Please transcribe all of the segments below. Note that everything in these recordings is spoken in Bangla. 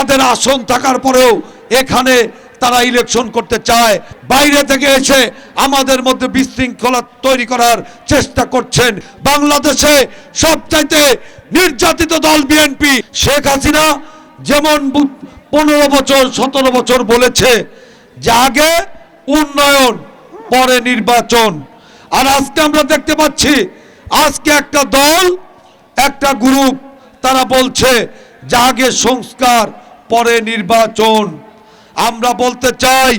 তাদের আসন থাকার পরেও এখানে তারা ইলেকশন করতে চায়। বাইরে থেকে এসে আমাদের মধ্যে বিশৃঙ্খলা তৈরি করার চেষ্টা করছেন বাংলাদেশে সবচাইতে নির্যাতিত দল বিএনপি শেখ হাসিনা, যেমন পনেরো বছর, সতেরো বছর বলেছে যে আগে উন্নয়ন, পরে নির্বাচন। আর আজকে আমরা দেখতে পাচ্ছি, আজকে একটা দল, একটা গ্রুপ তারা বলছে যে আগে সংস্কার পরে নির্বাচন। আমরা বলতে চাই,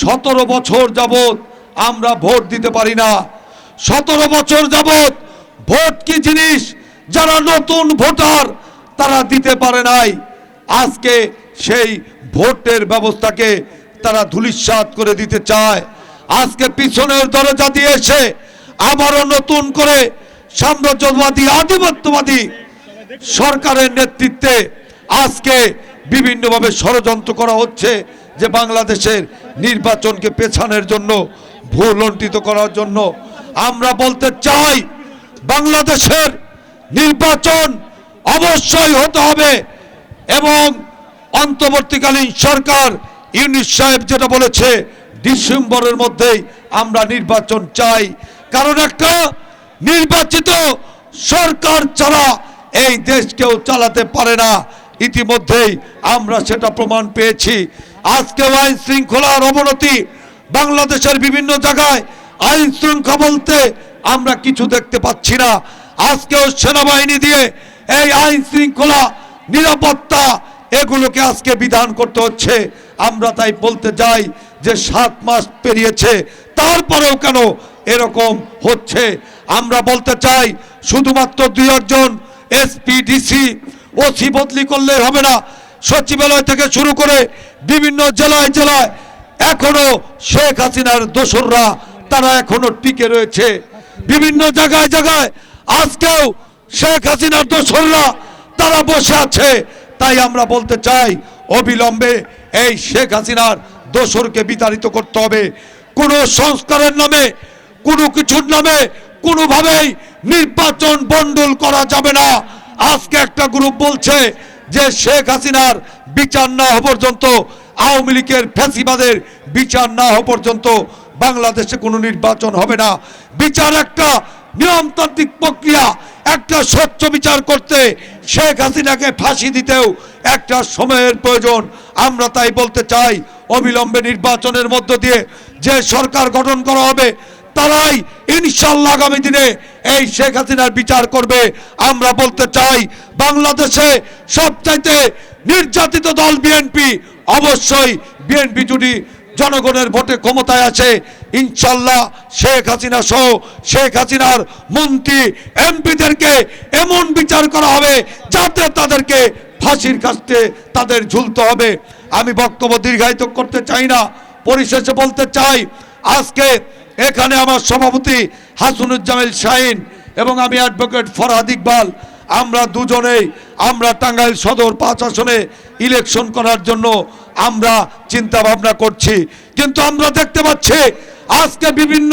সতেরো বছর যাবত আমরা ভোট দিতে পারি না। সতেরো বছর যাবত ভোট কি জিনিস যারা নতুন ভোটার তারা দিতে পারে নাই। আজকে সেই ভোটের ব্যবস্থাকে তারা ধূলিসাৎ করে দিতে চায়। আজকে পিছনের দরজা দিয়ে এসে আবারও নতুন করে সাম্রাজ্যবাদী, আধিপত্যবাদী সরকারের নেতৃত্বে আজকে বিভিন্নভাবে ষড়যন্ত্র করা হচ্ছে যে বাংলাদেশের নির্বাচনকে পেছানোর জন্য ভুলণ্ঠিত করার জন্য। আমরা বলতে চাই, বাংলাদেশের নির্বাচন অবশ্যই হতে হবে এবং অন্তর্বর্তীকালীন সরকার ইউনিস সাহেব যেটা বলেছে, ডিসেম্বরের মধ্যেই আমরা নির্বাচন চাই। কারণ একটা নির্বাচিত সরকার ছাড়া এই দেশ কেউ চালাতে পারে না। ইতিমধ্যেই আমরা সেটা প্রমাণ পেয়েছি। আজকে আইন শৃঙ্খলার অবনতি বাংলাদেশের বিভিন্ন জায়গায় আইন শৃঙ্খলা বলতে আমরা কিছু দেখতে পাচ্ছি না। আজকেও সেনাবাহিনী দিয়ে এই আইন শৃঙ্খলা, নিরাপত্তা এগুলোকে আজকে বিধান করতে হচ্ছে। আমরা তাই বলতে যাই যে সাত মাস পেরিয়েছে, তারপরেও কেন এরকম হচ্ছে? আমরা বলতে চাই শুধুমাত্র দুই একজন এসপি ডিসি ওসি বদলি করলে হবে না। সচিবালয় থেকে শুরু করে বিভিন্ন জেলায় জেলায় এখনও শেখ হাসিনার দোসররা, তারা এখনও টিকে রয়েছে। বিভিন্ন জায়গায় জায়গায় আজকেও শেখ হাসিনার দোসররা, তারা বসে আছে। তাই আমরা বলতে চাই, অবিলম্বে এই শেখ হাসিনার দোসরকে বিতাড়িত করতে হবে। কোনো সংস্কারের নামে, কোনো কিছুর নামে কোনোভাবেই নির্বাচন বন্ডল করা যাবে না। আজকে একটা গ্রুপ বলছে যে শেখ হাসিনার বিচার না হওয়া পর্যন্ত, আওয়ামী লীগের ফ্যাসিবাদের বিচার না হওয়া পর্যন্ত বাংলাদেশে কোনো নির্বাচন হবে না। বিচার একটা নিয়মতান্ত্রিক প্রক্রিয়া, একটা স্বচ্ছ বিচার করতে শেখ হাসিনাকে ফাঁসি দিতেও একটা সময়ের প্রয়োজন। আমরা তাই বলতে চাই, অবিলম্বে নির্বাচনের মধ্য দিয়ে যে সরকার গঠন করা হবে তারাই ইনশাল্লাহ আগামী দিনে এই শেখ হাসিনার বিচার করবে। আমরা বলতে চাই, বাংলাদেশে সবচাইতে নির্যাতিত দল বিএনপি, অবশ্যই বিএনপি যদি জনগণের ভোটে ক্ষমতায় আছে ইনশাল্লাহ শেখ হাসিনা সহ শেখ হাসিনার মন্ত্রী, এমপিদেরকে এমন বিচার করা হবে যাতে তাদেরকে ফাঁসির কাছে তাদের ঝুলতে হবে। আমি বক্তব্য দীর্ঘায়িত করতে চাই না। পরিশেষে বলতে চাই, আজকে এখানে আমার সভাপতি হাসনুজ্জামিল শাহিন এবং আমি অ্যাডভোকেট ফরহাদ ইকবাল। আমরা দুজনেই, আমরা টাঙ্গাইল সদর পাঁচ আসনে ইলেকশন করার জন্য আমরা চিন্তা ভাবনা করছি। কিন্তু আমরা দেখতে পাচ্ছি, আজকে বিভিন্ন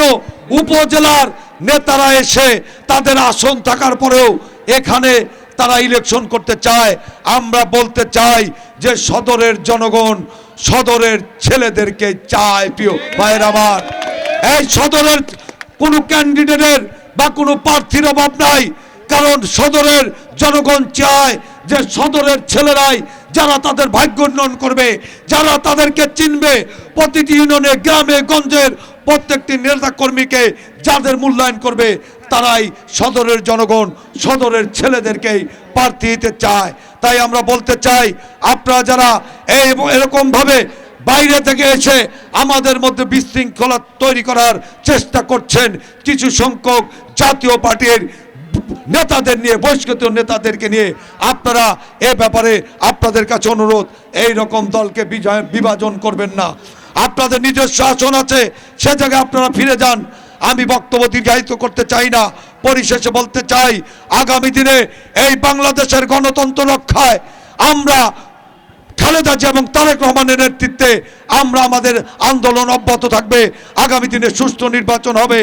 উপজেলার নেতারা এসে তাদের আসন থাকার পরেও এখানে তারা ইলেকশন করতে চায়। আমরা বলতে চাই যে সদরের জনগণ সদরের ছেলেদেরকে চায়, প্রিয় ভাইয়ের আমার। এই সদরের কোনো ক্যান্ডিডেটের বা কোনো প্রার্থীর অভাব নাই, কারণ সদরের জনগণ চায় যে সদরের ছেলেরাই যারা তাদের ভাগ্য উন্নয়ন করবে, যারা তাদেরকে চিনবে প্রতিটি ইউনিয়নে, গ্রামে, গঞ্জের প্রত্যেকটি নেতা কর্মীকে যাদের মূল্যায়ন করবে, তারাই সদরের জনগণ, সদরের ছেলেদেরকেই প্রার্থী দিতে চায়। তাই আমরা বলতে চাই, আপনারা যারা এই এরকমভাবে বাইরে থেকে এসে আমাদের মধ্যে বিশৃঙ্খলা তৈরি করার চেষ্টা করছেন কিছু সংখ্যক জাতীয় পার্টির নেতাদের নিয়ে, বহিষ্কৃত নেতাদেরকে নিয়ে। আপনারা এ ব্যাপারে আপনাদের কাছে অনুরোধ, এই রকম দলকে বিভাজন করবেন না। আপনাদের নিজস্ব আসন আছে, সে জায়গায় আপনারা ফিরে যান। আমি বক্তব্য দীর্ঘায়িত করতে চাই না, পরিশেষে বলতে চাই, আগামী দিনে এই বাংলাদেশের গণতন্ত্র রক্ষায় আমরা খালেদা জিয়া এবং তারেক রহমানের নেতৃত্বে আমরা আমাদের আন্দোলন অব্যাহত থাকবে। আগামী দিনে সুষ্ঠু নির্বাচন হবে।